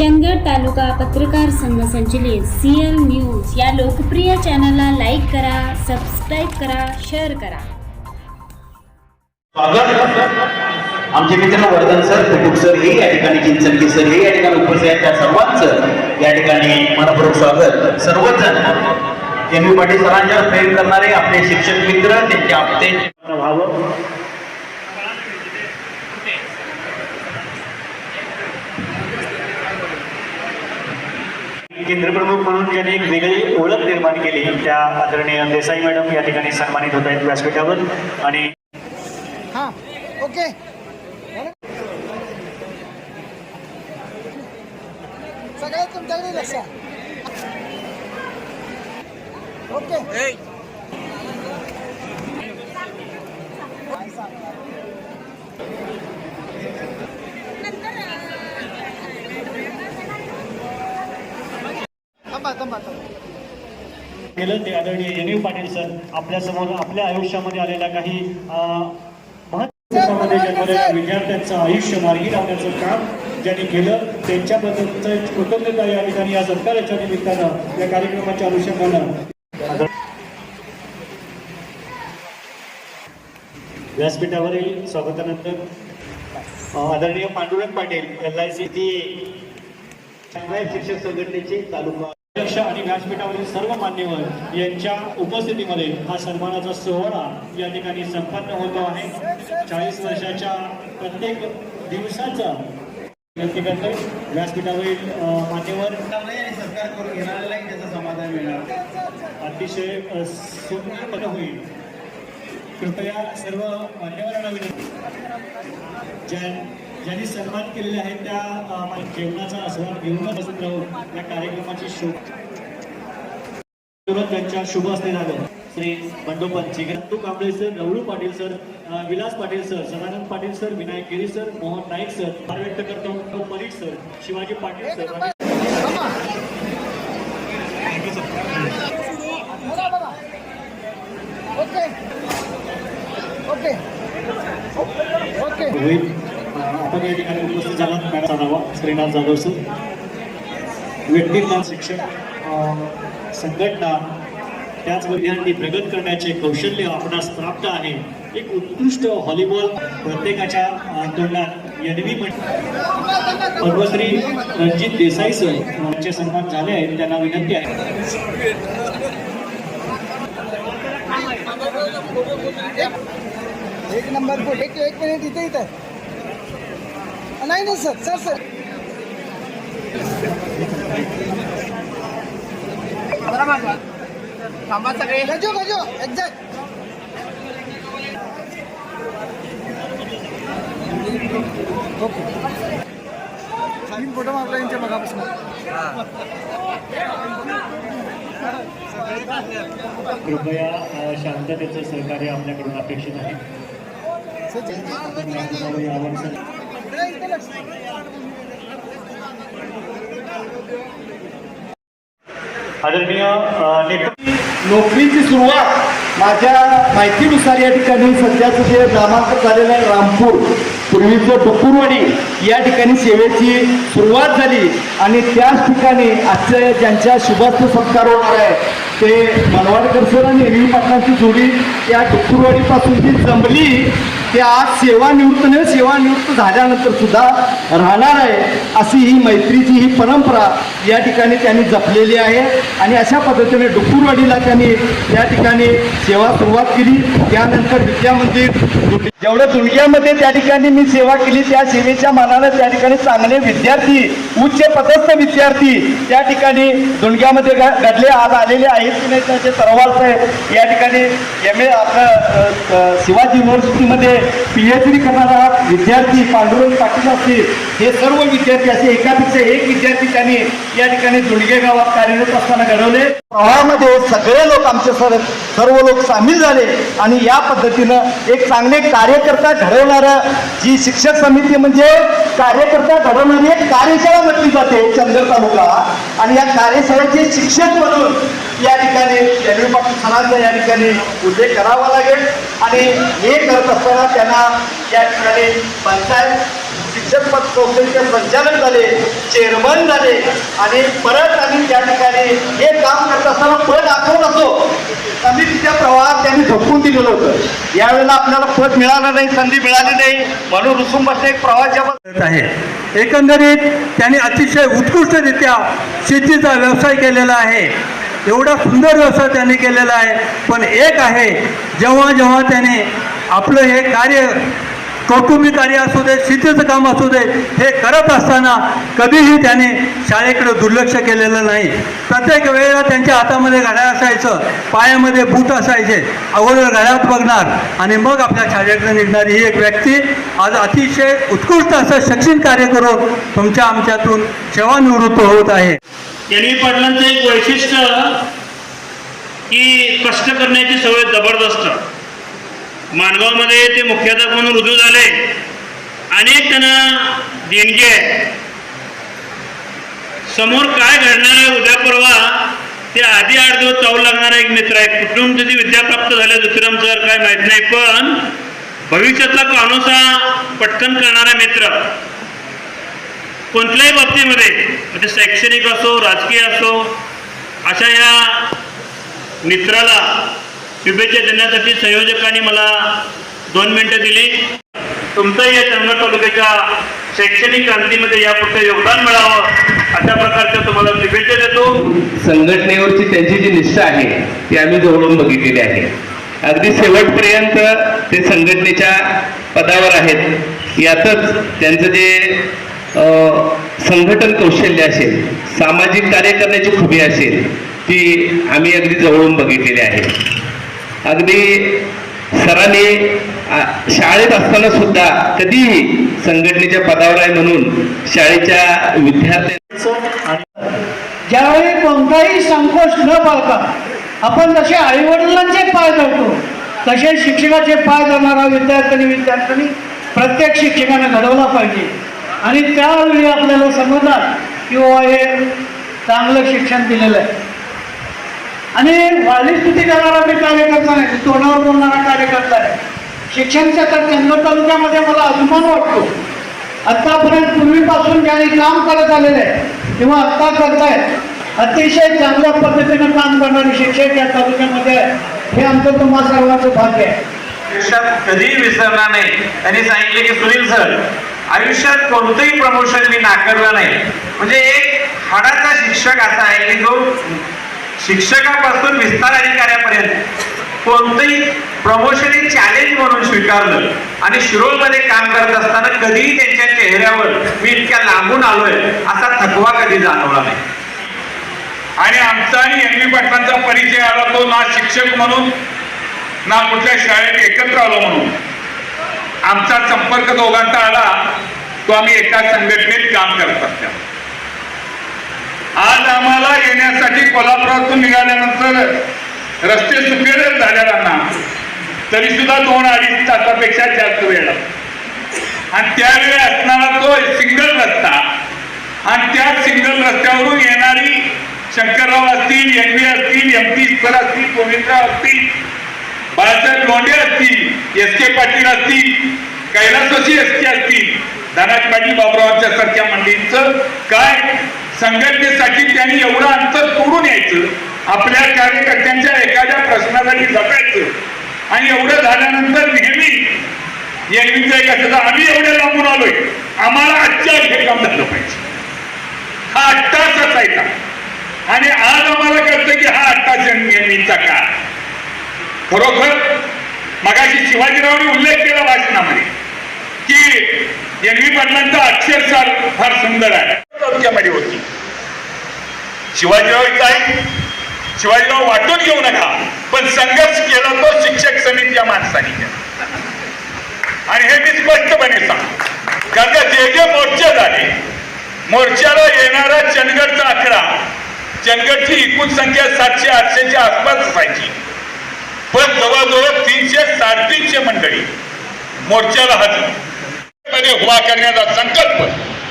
चंदगड तालुका पत्रकार संघ संचलित सीएल न्यूज या लोकप्रिय चॅनलला लाईक करा सबस्क्राईब करा शेअर करा. स्वागत. आमचे मित्र वर्धन सर पिटूक सर हे या ठिकाणी चिंचनकी सर हे या ठिकाणी उपस्थित आहेत. त्या सर्वांचं या ठिकाणी मनपूर्वक स्वागत. सर्वजण एम पाटील सरांच्या प्रेम करणारे आपले शिक्षक मित्र त्यांचे आपते व्हावं. केंद्रप्रमुख म्हणून ज्यांनी एक वेगळी ओळख निर्माण केली त्या आदरणीय देसाई मॅडम या ठिकाणी सन्मानित होत आहेत व्यासपीठावर. आणि हां ओके. सगळ्यात तुमच्याकडे लक्ष. ओके थांबा थांबा थांबा केलं ते आदरणीय एन यू पाटील सर आपल्यासमोर आपल्या आयुष्यामध्ये आलेल्या काही जन्मलेल्या विद्यार्थ्यांचं आयुष्य मार्गी लावण्याचं काम ज्यांनी केलं त्यांच्याबद्दलचं कृतज्ञता या ठिकाणी या सत्काराच्या निमित्तानं या कार्यक्रमाच्या अनुषंगानं. व्यासपीठावरील स्वागतानंतर आदरणीय Pandurang Patil L I C चांगल्या शिक्षक संघटनेचे तालुका अध्यक्ष आणि व्यासपीठावरील सर्व मान्यवर यांच्या उपस्थितीमध्ये हा सन्मानाचा सोहळा या ठिकाणी संपन्न होतो आहे. चाळीस वर्षाच्या प्रत्येक दिवसाचा विनंती व्यासपीठावरील मान्यवर सत्कार करून घेणाऱ्याला त्याचं समाधान मिळणार. अतिशय अं, सुंदरपणे होईल. कृपया सर्व मान्यवरांना विनंती. ज्या ज्यांनी सन्मान केलेले आहेत त्या जेवणाचा आस्वाद घेऊनच बसत राहून या कार्यक्रमाची शोभ त्यांच्या शुभ असते झालं. Shri Bandopant Chigantu Kamble sir Ravalu Patil sir Vilas Patil sir Sadanand Patil sir Vinayak Giri sir Mohan Naik sir आभार व्यक्त करतो Parit sir Shivaji Patil sir. Okay. Okay. Okay. आपण या ठिकाणी उपस्थित झालात. मॅडमचा नावा श्रीनाथ जाधव सर व्यक्तींना शिक्षण संघटना त्याच विद्यार्थी प्रगत करण्याचे कौशल्य आपणास प्राप्त आहे. एक उत्कृष्ट व्हॉलीबॉल प्रत्येकाच्या तोंडात यदवी पद्मश्री रणजित देसाई सर यांचे सन्मान झाले आहेत. त्यांना विनंती आहे. एक नंबर एक एक मिनिट इथे इथं. नाही नाही सर सर सर. गजो गजो एक्झॅक्ट ओके तीन फोटो मागला यांच्या मगापासून. कृपया शांततेचं सहकार्य आपल्याकडून अपेक्षित आहे. आपण यावर सर- आदरणीय अं, नोकरीची सुरुवात माझ्या माहितीनुसार या ठिकाणी सध्याचं जे नामांकन झालेलं आहे रामपूर पूर्वीचं डुकुरवाडी या ठिकाणी सेवेची सुरुवात झाली. आणि त्याच ठिकाणी आजचं ज्यांच्या शुभास्थ संस्कार होणार आहे ते मनवाडकर सर आणि रवी पाटलांची जोडी या डुकुरवाडीपासून जी जमली ते आज सेवानिवृत्त न सेवानिवृत्त झाल्यानंतर सुद्धा राहणार आहे अशी ही मैत्रीची ही परंपरा या ठिकाणी त्यांनी जपलेली आहे. आणि अशा पद्धतीने डुकूरवाडीला त्यांनी या ठिकाणी सेवा सुरुवात केली. त्यानंतर विद्या मंदिर जेवढं दुनियामध्ये त्या ठिकाणी मी सेवा केली त्या सेवेच्या मानानं त्या ठिकाणी चांगले विद्यार्थी उच्च पदस्थ विद्यार्थी त्या ठिकाणी दुणग्यामध्ये घडले आज आलेले आहेत. की नाही त्याचे तरवाल या ठिकाणी एम ए आपलं शिवाजी युनिव्हर्सिटीमध्ये पी एच डी करणारा विद्यार्थी पांडुरंग पाटील असतील हे सर्व विद्यार्थी असे एकापेक्षा एक विद्यार्थी त्यांनी या ठिकाणी दुडगे गावात कार्यरत असताना घडवले. प्रवाहामध्ये सगळे लोक आमचे सर सर्व लोक सामील झाले आणि या पद्धतीनं एक चांगले कार्यकर्ता घडवणारं जी शिक्षक समिती म्हणजे कार्यकर्ता घडवणारी एक कार्यशाळा म्हटली जाते चंद्र तालुका. आणि या कार्यशाळेचे शिक्षक म्हणून या ठिकाणी एन पाटील या ठिकाणी उल्लेख करावा लागेल. आणि हे करत असताना त्यांना या ठिकाणी पंचायत शिक्षक पद संचालक झाले चेअरमन झाले आणि परत आम्ही त्या ठिकाणी हे काम करत असताना पद आठवत असो तिच्या प्रवाहात त्यांनी झोपून दिलेलं होतं. यावेळेला आपल्याला पद मिळालं नाही संधी मिळाली नाही म्हणून रुसून बसले एक प्रवाहाच्या करत आहे. एकंदरीत त्यांनी अतिशय उत्कृष्टरित्या शेतीचा व्यवसाय केलेला आहे. एवढा सुंदर व्यवसाय त्यांनी केलेला आहे. पण एक आहे जेव्हा जेव्हा त्याने आपलं हे कार्य कौटुंबिक कार्य असू दे शेतीचं काम असू दे हे करत असताना कधीही त्याने शाळेकडे दुर्लक्ष केलेलं नाही. प्रत्येक वेळेला त्यांच्या हातामध्ये घड्याळ असायचं पायामध्ये बूट असायचे. अगोदर घड्याळात बघणार आणि मग आपल्या शाळेकडे निघणारी. ही एक व्यक्ती आज अतिशय उत्कृष्ट असं शैक्षणिक कार्य करून तुमच्या आमच्यातून सेवानिवृत्त होत आहे. त्यांनी पाटलांचं एक वैशिष्ट्य की कष्ट करण्याची सवय जबरदस्त. माणगावमध्ये ते मुख्याध्यापक म्हणून रुजू झाले. अनेक त्यांना देणगी आहे. समोर काय घडणार आहे उद्या परवा ते आधी आठ दिवस चावू लागणारा एक मित्र आहे. कुठून त्याची विद्या प्राप्त झाल्या दुसरं सर काय माहीत नाही पण भविष्यातला कानोसा पटकन करणारा मित्र. कोणत्याही बाबतीमध्ये म्हणजे शैक्षणिक असो राजकीय असो अशा या मित्राला शुभेच्छा देण्यासाठी संयोजकांनी मला दोन मिनिटं दिली. तुमचंही या चंदगड तालुक्याच्या शैक्षणिक क्रांतीमध्ये यापुढे योगदान मिळावं अशा प्रकारच्या तुम्हाला शुभेच्छा देतो. संघटनेवरची त्यांची जी निष्ठा आहे ती आम्ही जवळून बघितलेली आहे. अगदी शेवटपर्यंत ते संघटनेच्या पदावर आहेत. यातच त्यांचं जे संघटन कौशल्य असेल सामाजिक कार्य करण्याची खुबी असेल ती आम्ही अगदी जवळून बघितलेली आहे. अगदी सरांनी शाळेत असताना सुद्धा कधीही संघटनेच्या पदावर आहे म्हणून शाळेच्या विद्यार्थ्यांचं ज्यावेळी कोणताही संकोच न बाळगा आपण जसे आईवडिलांचे पाय धरतो तसे शिक्षकाचे पाय धरणारा विद्यार्थ्यांनी विद्यार्थ्यांनी प्रत्येक शिक्षकाने घडवला पाहिजे. आणि त्यावेळी आपल्याला समजणार की बाबा हे चांगलं शिक्षण दिलेलं आहे. आणि वाढली स्तुती करणारा मी कार्यकर्ता नाही तोंडावर बोलणारा कार्यकर्ता आहे शिक्षण क्षेत्रात चंद्र तालुक्यामध्ये मला अभिमान वाटतो. आत्तापर्यंत पूर्वीपासून ज्यांनी काम करत आलेले आहे किंवा आत्ता करतायत अतिशय चांगल्या पद्धतीनं काम करणारे शिक्षक या तालुक्यामध्ये आहे. हे आमचं तुम्हा सर्वांचं भाग्य आहे. आयुष्यात कधीही विसरणार नाही. त्यांनी सांगितले की सुनील सर आयुष्यात कोणतंही प्रमोशन मी नाकारलं नाही. म्हणजे एक हाडाचा शिक्षक असा आहे की जो शिक्षकापासून विस्तार अधिकाऱ्यापर्यंत कोणतंही प्रमोशन हे चॅलेंज म्हणून स्वीकारलं आणि शिरोळमध्ये काम करत असताना कधीही त्यांच्या चेहऱ्यावर मी इतक्या लांबून आलोय असा थकवा कधी जाणवला नाही. आणि आमचा आणि एम व्ही पाटलांचा परिचय आला तो ना शिक्षक म्हणून ना कुठल्या शाळेत एकत्र आलो म्हणून. आमचा संपर्क दोघांचा आला तो आम्ही एका संघटनेत काम करत असल्या आज आम्हाला येण्यासाठी कोल्हापुरातून निघाल्यानंतर रस्ते सुपेर झालेल्यांना तरी सुद्धा दोन अडीच तासापेक्षा जास्त वेळ आणि त्यावेळी असणारा तो सिंगल रस्ता आणि त्या सिंगल रस्त्यावरून येणारी शंकरराव असतील एन बी असतील एम पी असतील गोविंदराव असतील बाळासाहेब लोंढे असतील एस के पाटील असतील कैलासवासी एस के असतील धनाज पाटील बाबुरावांच्या सारख्या मंडळींचं काय संघटनेसाठी त्यांनी एवढं अंतर तोडून यायचं आपल्या कार्यकर्त्यांच्या एखाद्या प्रश्नासाठी जपायचं आणि एवढं झाल्यानंतर नेहमी एनवीचं एक असं आम्ही एवढे लांबून आलोय आम्हाला आजच्या हे काम झालं पाहिजे. हा आठ असायचा. आणि आज आम्हाला कळतं की हा आठ नेहमीचा काय खरोखर मगाशी शिवाजीरावांनी उल्लेख केला भाषणामध्ये की एनवी पाटलांचा अक्षरसार फार सुंदर आहे. तालुक्यामध्ये होती. शिवाजीराव काय शिवाजीराव वाटून घेऊ नका पण संघर्ष केला तो शिक्षक समितीच्या माणसाने केला. आणि हे मी स्पष्टपणे सांग कारण का जे जे मोर्चे झाले मोर्चाला येणारा चंदगडचा आकडा चंदगडची एकूण संख्या सातशे आठशेच्या आसपास असायची. पण जवळजवळ तीनशे साडेतीनशे मंडळी मोर्चाला हजर. उभा करण्याचा संकल्प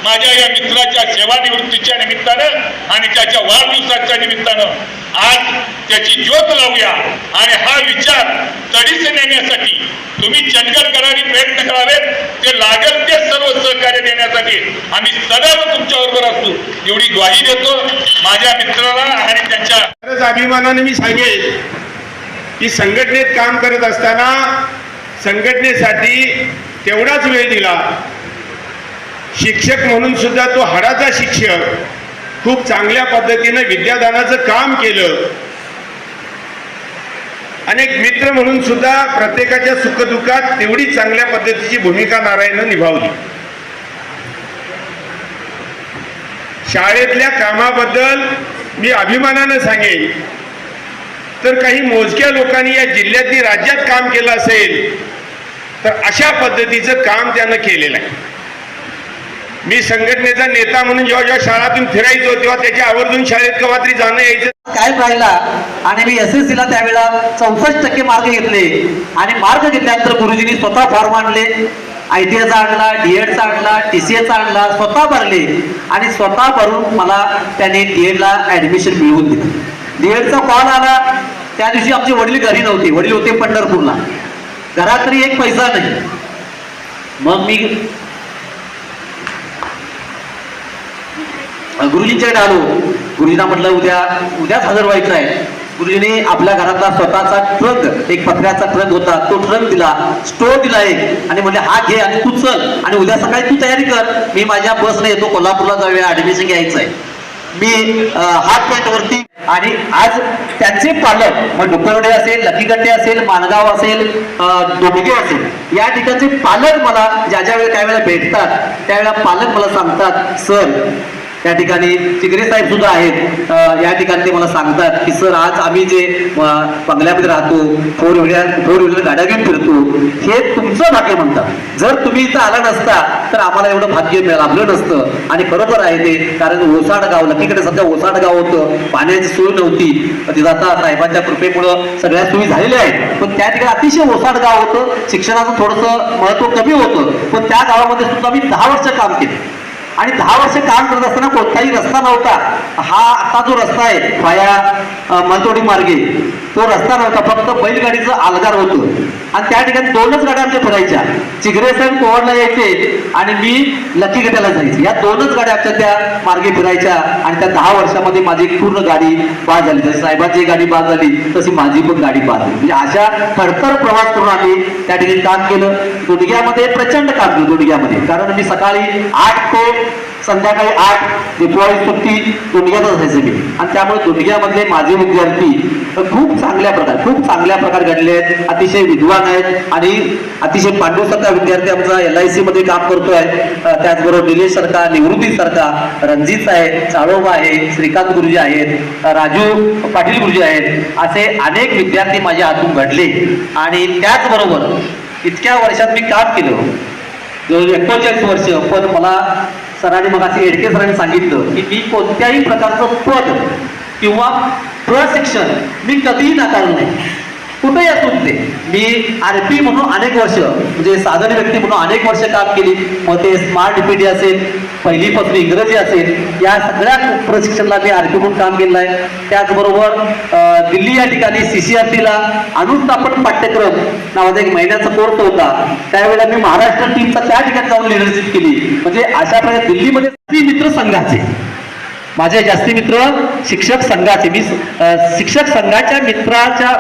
माझ्या या मित्राच्या सेवानिवृत्तीच्या निमित्तानं आणि त्याच्या वाढदिवसाच्या निमित्तानं आज त्याची ज्योत लावूया. आणि हा विचार तडीस नेण्यासाठी तुम्ही चंदगडकरांनी प्रयत्न करावेत. ते लागेल ते सर्व सहकार्य देण्यासाठी. आम्ही सदैव तुमच्याबरोबर असतो एवढी ग्वाही देतो माझ्या मित्राला आणि त्यांच्या अभिमानाने मी सांगेन की संघटनेत काम करत असताना संघटनेसाठी तेवढाच वेळ दिला. शिक्षक म्हणून सुद्धा तो हाडाचा शिक्षक खूप चांगल्या पद्धतीनं विद्यादानाचं काम केलं. अनेक मित्र म्हणून सुद्धा प्रत्येकाच्या सुखदुःखात तेवढी चांगल्या पद्धतीची भूमिका नारायणनं निभावली. शाळेतल्या कामाबद्दल मी अभिमानानं सांगेन. तर काही मोजक्या लोकांनी या जिल्ह्यातली राज्यात काम केलं असेल तर अशा पद्धतीचं काम त्यानं केलेलं आहे. मी संघटनेचा नेता म्हणून जेव्हा जेव्हा शाळातून फिरायचो तेव्हा त्याच्या आवर्जून शाळेत कवातरी जाणं यायचं. काय राहिला आणि मी एस एस सीला त्यावेळेला चौसष्ट टक्के मार्क घेतले. आणि मार्क घेतल्यानंतर गुरुजींनी स्वतः फॉर्म आणले. आय टी एचा आणला डी एडचा आणला टी सी एचा आणला स्वतः भरले. आणि स्वतः भरून मला त्याने डी एडला ऍडमिशन मिळवून दिलं. डी एडचा कॉल आला. त्या दिवशी आमचे वडील घरी नव्हते. वडील होते पंढरपूरला. घरात तरी एक पैसा नाही. मग मी गुरुजींच्याकडे आलो. गुरुजींना म्हटलं उद्या उद्याच हजर व्हायचं आहे. गुरुजीने आपल्या घरातला स्वतःचा ट्रक एक पत्र्याचा ट्रक होता. तो ट्रक दिला. स्टोर दिला एक. आणि म्हणजे हा घे आणि तू चल. आणि उद्या सकाळी तू तयारी कर. मी माझ्या बसने येतो. कोल्हापूरला जाऊया. ऍडमिशन घ्यायचं आहे. मी हात पॉईंटवरती आणि आज त्यांचे पालक मग डुकरवडे असेल लकीगड्डे असेल मानगाव असेल डोबगे असेल या ठिकाणचे पालक मला ज्या ज्या वेळेला त्यावेळेला भेटतात त्यावेळेला पालक मला सांगतात सर त्या ठिकाणी चिगरे साहेब सुद्धा आहेत. या ठिकाणी ते मला सांगतात की सर आज आम्ही जे बंगल्यामध्ये राहतो फोर व्हीलर फोर व्हीलर गाड्या घेऊन फिरतो हे तुमचं भाग्य म्हणतात. जर तुम्ही इथं आला नसता तर आम्हाला एवढं भाग्य मिळालं लाभलं नसतं. आणि बरोबर आहे ते कारण ओसाड गाव लकीकडे सध्या ओसाड गाव होतं. पाण्याची सोय नव्हती. तिथं आता साहेबांच्या कृपेमुळं सगळ्या सोयी झालेल्या आहेत. पण त्या ठिकाणी अतिशय ओसाड गाव होतं. शिक्षणाचं थोडंसं महत्त्व कमी होतं. पण त्या गावामध्ये सुद्धा मी दहा वर्ष काम केलं. आणि दहा वर्ष काम करत असताना कोणताही रस्ता नव्हता. हा आता जो रस्ता आहे वाया मलतोडी मार्गे तो रस्ता नव्हता फक्त बैलगाडीचं आलगार होतो. आणि त्या ठिकाणी दोनच गाड्या आमच्या फिरायच्या. चिगरे साहेब कोवडला यायचे आणि मी लकी गटाला जायचे. या दोनच गाड्या आमच्या त्या मार्गे फिरायच्या आणि त्या दहा वर्षामध्ये माझी पूर्ण गाडी बाद झाली. जशी साहेबाची गाडी बाद झाली तशी माझी पण गाडी बाद झाली. म्हणजे अशा खडतर प्रवास करून आम्ही त्या ठिकाणी काम केलं. दोडग्यामध्ये प्रचंड काम केलं दोडग्यामध्ये. कारण मी सकाळी आठ ते संध्याकाळी आठ दिवाळी सुट्टी दुनियात असायचे मी. आणि त्यामुळे दुनियामधले माझे विद्यार्थी खूप चांगल्या प्रकारे खूप चांगल्या प्रकारे घडले आहेत. अतिशय विद्वान आहेत. आणि अतिशय पांडुसारखा विद्यार्थी आमचा एल आय सी मध्ये काम करतोय. त्याचबरोबर निलेश सरका निवृत्ती सरका रणजित आहे चाळोबा आहे श्रीकांत गुरुजी आहेत राजू पाटील गुरुजी आहेत. असे अनेक विद्यार्थी माझ्या हातून घडले. आणि त्याचबरोबर इतक्या वर्षात मी काम केलं. एकोणचाळीस वर्ष पण मला सरांनी मग असे एडके सरांनी सांगितलं की मी कोणत्याही प्रकारचं पद किंवा प्रशिक्षण मी कधीही नाकारलं नाही. कुठेही असू ते मी आर पी म्हणून अनेक वर्ष म्हणजे साधारण व्यक्ती म्हणून अनेक वर्ष काम केली. मग ते स्मार्ट डीपीडी असेल पहिली पदवी इंग्रजी असेल या सगळ्या प्रशिक्षणाला मी आर पी म्हणून काम केलेलं आहे. त्याचबरोबर दिल्ली या ठिकाणी सी सी आर टीला अनुस्थापन पाठ्यक्रम नावाचा एक महिन्याचा कोर्स होता. त्यावेळेला मी महाराष्ट्र टीमचा त्या ठिकाणी जाऊन लिडरशिप केली. म्हणजे अशा प्रकारे दिल्लीमध्ये मित्र संघाचे. माझे जास्ती मित्र शिक्षक संघाचे. मी शिक्षक संघाच्या मित्राच्या